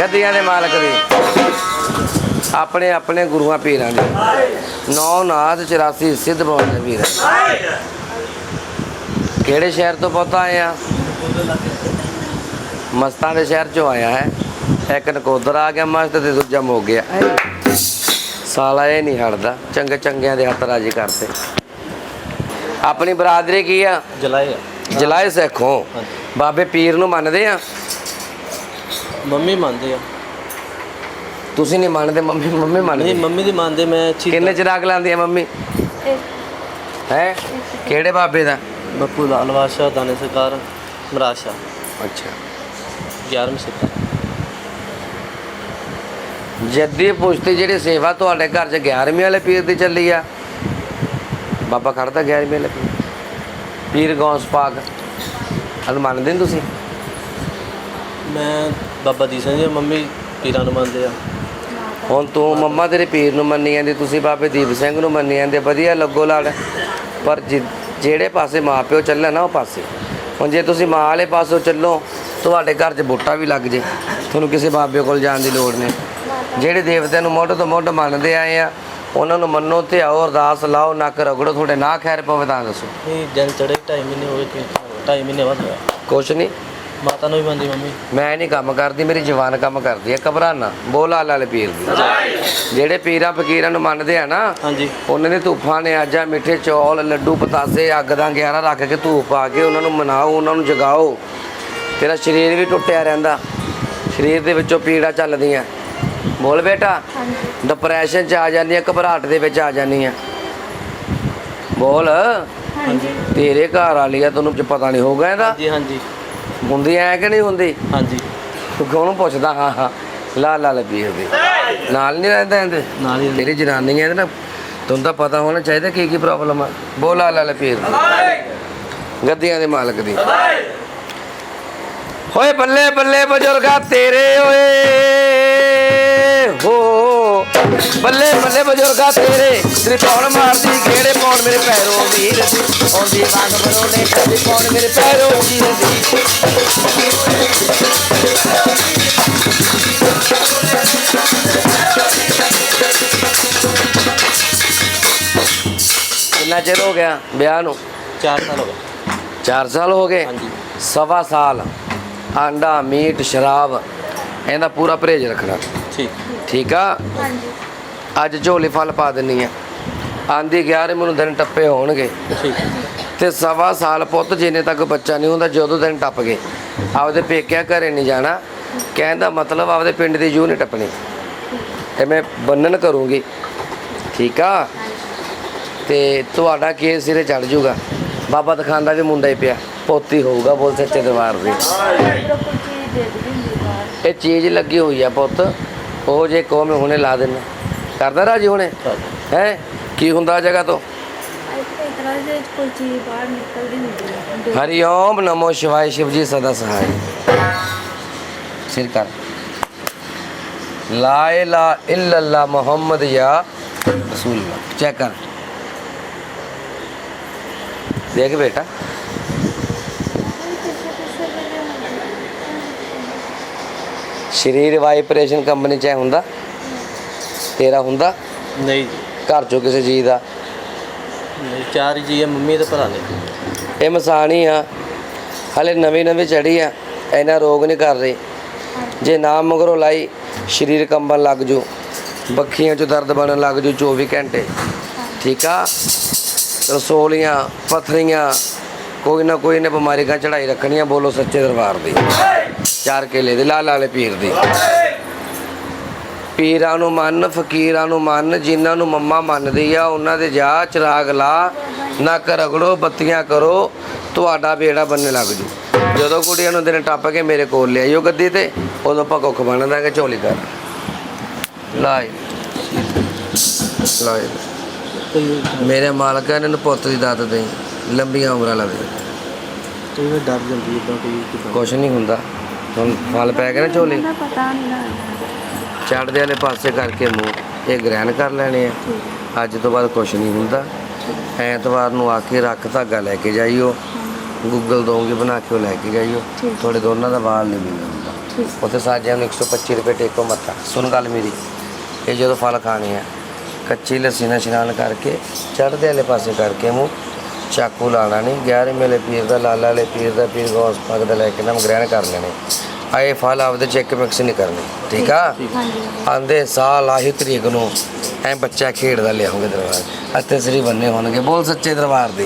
ਗੱਦੀਆਂ ਦੇ ਮਾਲਕ ਦੀ ਆਪਣੇ ਆਪਣੇ ਗੁਰੂਆਂ ਪੀਰਾਂ ਦੇ। ਨੌ ਨਾਥ 84 ਸਿੱਧ ਬੋਲ ਦੇ ਵੀਰ। ਕਿਹੜੇ ਸ਼ਹਿਰ ਤੋਂ ਪੁੱਤ ਆਏ ਆ? ਮਸਤਾਂ ਦੇ ਸ਼ਹਿਰ ਚੋਂ ਆਇਆ ਹੈ। ਇੱਕ ਨਕੋਦਰ ਆ ਗਿਆ ਮਸਤ ਤੇ ਦੂਜਾ ਮੋ ਗਿਆ। ਸਾਲਾ ਇਹ ਨਹੀਂ ਹਟਦਾ। ਚੰਗੇ ਚੰਗਿਆਂ ਦੇ ਹੱਥ ਰਾਜੀ ਕਰਦੇ ਆਪਣੀ ਬਰਾਦਰੀ ਕੀ ਆ? ਜਲਾਏ ਜਲਾਏ ਸਿੱਖੋਂ। ਬਾਬੇ ਪੀਰ ਨੂੰ ਮੰਨਦੇ ਆ? ਮੰਮੀ ਮੰਨਦੇ ਆ। ਤੁਸੀਂ ਨਹੀਂ ਮੰਨਦੇ ਮੰਮੀ ਮੰਮੀ ਨਹੀਂ ਮੰਨਦੀ ਮੰਮੀ ਦੀ ਮੰਨਦੇ ਮੈਂ ਅੱਛੀ ਕਿੰਨੇ ਚਿਰਾਗ ਲਾਉਂਦੀ ਆ ਮੰਮੀ? ਹੈ? ਕਿਹੜੇ ਬਾਬੇ ਦਾ? ਬੱਪੂ ਲਾਲ ਬਾਦਸ਼ਾਹ ਦਾਨੇ ਸਰਕਾਰ ਮਰਾਸ਼ਾ ਅੱਛਾ। 11ਵੀਂ ਸਿੱਖਾ। ਜੱਦੀ ਪੁਸ਼ਤੀ ਜਿਹੜੀ ਸੇਵਾ ਤੁਹਾਡੇ ਘਰ 'ਚ 11ਵੀਂ ਵਾਲੇ ਪੀਰ ਦੀ ਚੱਲੀ ਆ। ਬਾਬਾ ਖੜਦਾ 11ਵੀਂ ਵਾਲੇ ਪੀਰ। ਪੀਰ ਗੌਸ ਪਾਕ ਅਨ ਮੰਨਦੇ ਨੀ ਤੁਸੀਂ? ਮੈਂ ਬਾਬਾ ਦੀਪ ਸਿੰਘ ਜੀ ਮੰਮੀ ਪੀਰਾਂ ਨੂੰ ਮੰਨਦੇ ਆ। ਹੁਣ ਤੂੰ ਮੰਮਾ ਤੇਰੇ ਪੀਰ ਨੂੰ ਮੰਨੀ ਜਾਂਦੀ ਤੁਸੀਂ ਬਾਬੇ ਦੀਪ ਸਿੰਘ ਨੂੰ ਮੰਨੀ ਜਾਂਦੇ ਵਧੀਆ ਲੱਗੋ ਲੜ। ਪਰ ਜਿਹੜੇ ਪਾਸੇ ਮਾਪਿਓ ਚੱਲੇ ਨਾ ਉਹ ਪਾਸੇ। ਹੁਣ ਜੇ ਤੁਸੀਂ ਮਾਂ ਵਾਲੇ ਪਾਸੋਂ ਚੱਲੋ ਤੁਹਾਡੇ ਘਰ 'ਚ ਬੂਟਾ ਵੀ ਲੱਗ ਜੇ। ਤੁਹਾਨੂੰ ਕਿਸੇ ਬਾਬੇ ਕੋਲ ਜਾਣ ਦੀ ਲੋੜ ਨਹੀਂ। ਜਿਹੜੇ ਦੇਵਤਿਆਂ ਨੂੰ ਮੁੱਢ ਤੋਂ ਮੁੱਢ ਮੰਨਦੇ ਆਏ ਆ ਉਹਨਾਂ ਨੂੰ ਮੰਨੋ ਤੇ ਆਓ ਅਰਦਾਸ ਲਾਓ ਨੱਕ ਰਗੜੋ ਤੁਹਾਡੇ ਨਾ ਖੈਰ ਪਵੇ ਤਾਂ ਦੱਸੋ। ਨਹੀਂ ਦਿਨ ਚੜੇ ਢਾਈ ਮਹੀਨੇ ਹੋਏ ਕਿ ਢਾਈ ਮਹੀਨੇ ਬਾਅਦ ਕੁਛ ਨਹੀਂ। ਮਾਤਾ ਨੂੰ ਵੀ ਮੰਨਦੀ ਮੰਮੀ। ਮੈਂ ਨਹੀਂ ਕੰਮ ਕਰਦੀ ਮੇਰੀ ਜਵਾਨ ਕੰਮ ਕਰਦੀ ਹੈ ਘਬਰਾਨਾ। ਬੋਲ ਆਲ ਵਾਲੇ ਪੀਰ ਦੀ। ਜਿਹੜੇ ਪੀਰਾਂ ਫਕੀਰਾਂ ਨੂੰ ਮੰਨਦੇ ਆ ਨਾ ਹਾਂਜੀ। ਉਹਨਾਂ ਦੇ ਧੂਫਾਂ ਨੇ ਆਜਾ ਮਿੱਠੇ ਚੌਲ ਲੱਡੂ ਪਤਾਸੇ ਅੱਗ ਦਾ ਗਿਆਰਾ ਰੱਖ ਕੇ ਧੂਫ ਪਾ ਕੇ ਉਹਨਾਂ ਨੂੰ ਮਨਾਓ ਉਹਨਾਂ ਨੂੰ ਜਗਾਓ। ਤੇਰਾ ਸਰੀਰ ਵੀ ਟੁੱਟਿਆ ਰਹਿੰਦਾ। ਸਰੀਰ ਦੇ ਵਿੱਚੋਂ ਪੀੜਾ ਚੱਲਦੀਆਂ। ਬੋਲ ਬੇਟਾ ਡਿਪਰੈਸ਼ਨ ਚ ਆ ਜਾਂਦੀਆਂ ਘਬਰਾਹਟ ਦੇ ਵਿੱਚ ਆ ਜਾਂਦੀਆਂ। ਬੋਲ। ਹਾਂਜੀ। ਤੇਰੇ ਘਰ ਵਾਲੀ ਆ ਤੈਨੂੰ ਪਤਾ ਨਹੀਂ ਹੋਗਾ ਇਹਦਾ। ਹਾਂਜੀ ਹਾਂਜੀ। ਹੁੰਦੀ ਐ ਕਿ ਨਹੀਂ ਹੁੰਦੀ? ਹਾਂਜੀ। ਤੂੰ ਕਿਉਂ ਪੁੱਛਦਾ? ਹਾਂ ਹਾਂ। ਲਾ ਲਾ ਲੱਭੀ ਹੁੰਦੀ ਨਾਲ ਨਹੀਂ ਰਹਿੰਦਾ ਇਹਦੇ? ਨਾਲ ਹੀ ਤੇਰੀ ਜਨਾਨੀ ਇਹਦੇ ਨਾ ਤੁਹਾਨੂੰ ਤਾਂ ਪਤਾ ਹੋਣਾ ਚਾਹੀਦਾ ਕੀ ਕੀ ਪ੍ਰੋਬਲਮ ਆ। ਬੋਲਾ ਲਾ ਲੈ ਪੀਰ ਗੱਦੀਆਂ ਦੇ ਮਾਲਕ ਦੀ। ਹੋਏ ਬੱਲੇ ਬੱਲੇ ਬਜ਼ੁਰਗਾ ਤੇਰੇ ਓਏ। ਹੋ। ਬੱਲੇ ਬੱਲੇ ਬਜ਼ੁਰਗਾ ਤੇਰੇ। ਤੇਰੀ ਪੌਣ ਮਾਰਦੀ ਕਿਹੜੇ ਮੇਰੇ ਪੈਰੋਂ ਵੀਰ ਦੀ ਆਉਂਦੀ ਬਾਗ ਬਰੋਲੇ ਕਦੀ ਪੌਣ ਮੇਰੇ ਪੈਰੋਂ ਵੀਰ ਦੀ? ਕਿੰਨਾ ਚਿਰ ਹੋ ਗਿਆ ਵਿਆਹ ਨੂੰ? 4 ਸਾਲ ਹੋ ਗਏ। 4 ਸਾਲ ਹੋ ਗਏ? ਹਾਂਜੀ। ਸਵਾ ਸਾਲ। ਆਂਡਾ ਮੀਟ ਸ਼ਰਾਬ ਇਹਦਾ ਪੂਰਾ ਪਰਹੇਜ ਰੱਖਣਾ। ਠੀਕ। ਠੀਕ ਆ? ਅੱਜ ਝੋਲੀ ਫਲ ਪਾ ਦਿੰਨੀ ਆ। ਆਂਦੀ 11 ਮੈਨੂੰ ਦਿਨ ਟੱਪੇ ਹੋਣਗੇ। ਠੀਕ। ਤੇ ਸਵਾ ਸਾਲ ਪੁੱਤ ਜਿੰਨੇ ਤੱਕ ਬੱਚਾ ਨਹੀਂ ਹੁੰਦਾ ਜਦੋਂ ਦਿਨ ਟੱਪ ਗਏ। ਆਪਦੇ ਪੇਕਿਆਂ ਘਰੇ ਨਹੀਂ ਜਾਣਾ। ਕਹਿਣ ਦਾ ਮਤਲਬ ਆਪਦੇ ਪਿੰਡ ਦੀ ਜੂ ਨਹੀਂ ਟੱਪਣੀ। ਤੇ ਮੈਂ ਬੰਨਣ ਕਰੂੰਗੀ। ਠੀਕ ਆ? ਤੇ ਤੁਹਾਡਾ ਕੇਸ ਸਿਰੇ ਚੜ ਜਾਊਗਾ ਬਾਬਾ ਦਿਖਾਉਂਦਾ ਵੀ ਮੁੰਡਾ ਹੀ ਪਿਆ। ਪੋਤੀ ਹੋਊਗਾ ਬੋਲ ਸੱਚੇ ਦਰਬਾਰ ਦੇ। ਇਹ ਚੀਜ਼ ਲੱਗੀ ਹੋਈ ਆ ਪੁੱਤ। ਉਹ ਜੇ ਕਹੋ ਮੈਂ ਹੁਣੇ ਲਾ ਦੇਣਾ ਕਰਦਾ ਰਾਜੀ ਹੁਣੇ? ਹੈ? ਕੀ ਹੁੰਦਾ ਆ ਜਗ੍ਹਾ ਤੋਂ? ਹਰੀ ਓਮ ਨਮੋ ਸ਼ਿਵਾਏ ਸ਼ਿਵਜੀ ਸਦਾ ਸਹਾਇ ਸਿਰ ਲਾ ਇਲਾ ਇਲੱਲਾ ਮੁਹੰਮਦ ਯਾ ਰਸੂਲullah ਚੈੱਕ ਕਰ। ਦੇਖ ਬੇਟਾ। ਸ਼ਰੀਰ ਵਾਈਬ੍ਰੇਸ਼ਨ ਕੰਪਨੀ ਚ ਹੁੰਦਾ? ਤੇਰਾ ਹੁੰਦਾ? ਨਹੀਂ ਜੀ। ਘਰ ਚੋਂ ਕਿਸੇ ਚੀਜ਼ ਦਾ। ਚਾਰ ਹੀ ਜੀ ਆ ਮੰਮੀ ਤੇ ਭਰਾ ਨੇ। ਇਹ ਮਸਾਣੀ ਆ। ਹਲੇ ਨਵੀਂ ਨਵੀਂ ਚੜੀ ਆ। ਇਹਨਾਂ ਰੋਗ ਨਹੀਂ ਕਰ ਰਹੀ। ਜੇ ਨਾ ਮਗਰੋਂ ਲਾਈ ਸਰੀਰ ਕੰਬਣ ਲੱਗ ਜੂ। ਬੱਖੀਆਂ 'ਚ ਦਰਦ ਬਣਨ ਲੱਗ ਜੂ 24 ਘੰਟੇ। ਠੀਕ ਆ? ਰਸੋਲੀਆਂ ਪਥਰੀਆਂ ਕੋਈ ਨਾ ਕੋਈ ਨੇ ਬਿਮਾਰੀ ਕਾ ਚੜਾਈ ਰੱਖਣੀਆਂ ਬੋਲੋ ਸੱਚੇ ਦਰਬਾਰ ਦੀ। ਚਾਰ ਕੇਲੇ ਦੇ ਲਾਲ ਲਾਲੇ ਪੀਰ ਦੀ। ਪੀਰਾਂ ਨੂੰ ਮੰਨ ਫਕੀਰਾਂ ਨੂੰ ਮੰਨ ਜਿਨ੍ਹਾਂ ਨੂੰ ਮੰਮਾ ਮੰਨਦੀ ਆ ਉਹਨਾਂ ਦੇ ਜਾ ਚਿਰਾਗ ਲਾ ਨੱਕ ਰਗੜੋ ਬੱਤੀਆਂ ਕਰੋ ਤੁਹਾਡਾ ਬੇੜਾ ਬੰਨੇ ਲੱਗ ਜੂ। ਜਦੋਂ ਕੁੜੀਆਂ ਨੂੰ ਦਿਨ ਟੱਪ ਕੇ ਮੇਰੇ ਕੋਲ ਲਿਆਈਓ ਗੱਦੀ ਤੇ ਉਦੋਂ ਆਪਾਂ ਕੁੱਖ ਬਣ ਦਾਂਗੇ ਝੋਲੀ ਕਰ ਲਾਈ ਲਾਈ ਮੇਰੇ ਮਾਲਕਾ ਇਹਨਾਂ ਨੂੰ ਪੁੱਤ ਦੀ ਦਾਤ ਦੇ ਲੰਬੀਆਂ ਉਮਰਾਂ ਲਵੇ ਡਰ ਜਾਂਦੀ ਇਦਾਂ ਕੋਈ ਨਹੀਂ ਹੁੰਦਾ। ਹੁਣ ਫਲ ਪੈ ਗਿਆ ਨਾ ਝੋਲੀ। ਪਤਾ ਨਹੀਂ ਚੜਦੇ ਵਾਲੇ ਪਾਸੇ ਕਰਕੇ ਮੂੰਹ ਇਹ ਗ੍ਰਹਿਣ ਕਰ ਲੈਣੇ ਆ। ਅੱਜ ਤੋਂ ਬਾਅਦ ਕੁਛ ਨਹੀਂ ਹੁੰਦਾ। ਐਤਵਾਰ ਨੂੰ ਆ ਕੇ ਰੱਖ ਧਾਗਾ ਲੈ ਕੇ ਜਾਈਓ। ਗੂਗਲ ਦੋਗੇ ਬਣਾ ਕੇ ਉਹ ਲੈ ਕੇ ਜਾਈਓ। ਤੁਹਾਡੇ ਦੋਨਾਂ ਦਾ ਵਾਲ ਨਹੀਂ ਮਿਲਦਾ ਉੱਥੇ ਸਾਜਿਆਂ ਨੂੰ 125 ਰੁਪਏ ਟੇਕੋ ਮੱਥਾ। ਸੁਣ ਗੱਲ ਮੇਰੀ। ਇਹ ਜਦੋਂ ਫਲ ਖਾਣੇ ਆ ਕੱਚੀ ਲੱਸੀ ਨਾਲ ਇਸ਼ਨਾਨ ਕਰਕੇ ਚੜ੍ਹਦੇ ਵਾਲੇ ਪਾਸੇ ਕਰਕੇ ਮੂੰਹ ਚਾਕੂ ਲਾਣਾ ਨਹੀਂ। 11 ਮੇਲੇ ਪੀਰ ਦਾ ਲਾਲਾ ਵਾਲੇ ਪੀਰ ਦਾ ਪੀਰ ਗੌਸ ਪਾਕ ਦਾ ਲੈ ਕੇ ਨਾਮ ਗ੍ਰਹਿਣ ਕਰ ਲੈਣੇ। ਆਏ ਫਲ ਆਪਦੇ ਚੈੱਕ ਮਿਕਸ ਨਹੀਂ ਕਰਨੇ ਠੀਕ ਆ? ਆਂਦੇ ਸਾਲ ਆਹੀ ਤਰੀਕ ਨੂੰ ਐ ਬੱਚਾ ਖੇਡਦਾ ਲਿਆਉਂਗੇ ਦਰਬਾਰ ਅਤੇ ਸ੍ਰੀ ਬੰਨੇ ਹੋਣਗੇ ਬੋਲ ਸੱਚੇ ਦਰਬਾਰ ਦੇ।